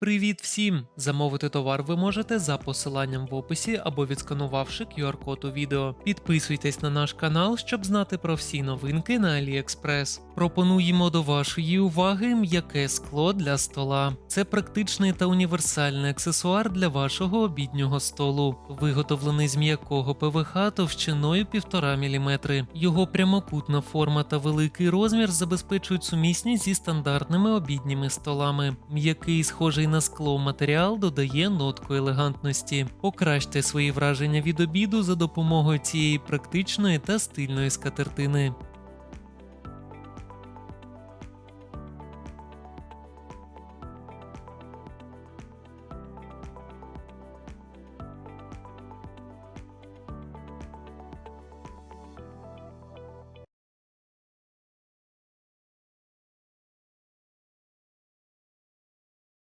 Привіт всім! Замовити товар ви можете за посиланням в описі або відсканувавши QR-код у відео. Підписуйтесь на наш канал, щоб знати про всі новинки на AliExpress. Пропонуємо до вашої уваги м'яке скло для стола. Це практичний та універсальний аксесуар для вашого обіднього столу, виготовлений з м'якого ПВХ товщиною 1,5 мм. Його прямокутна форма та великий розмір забезпечують сумісність зі стандартними обідніми столами. М'який, схожий на скло матеріал додає нотку елегантності. Покращте свої враження від обіду за допомогою цієї практичної та стильної скатертини.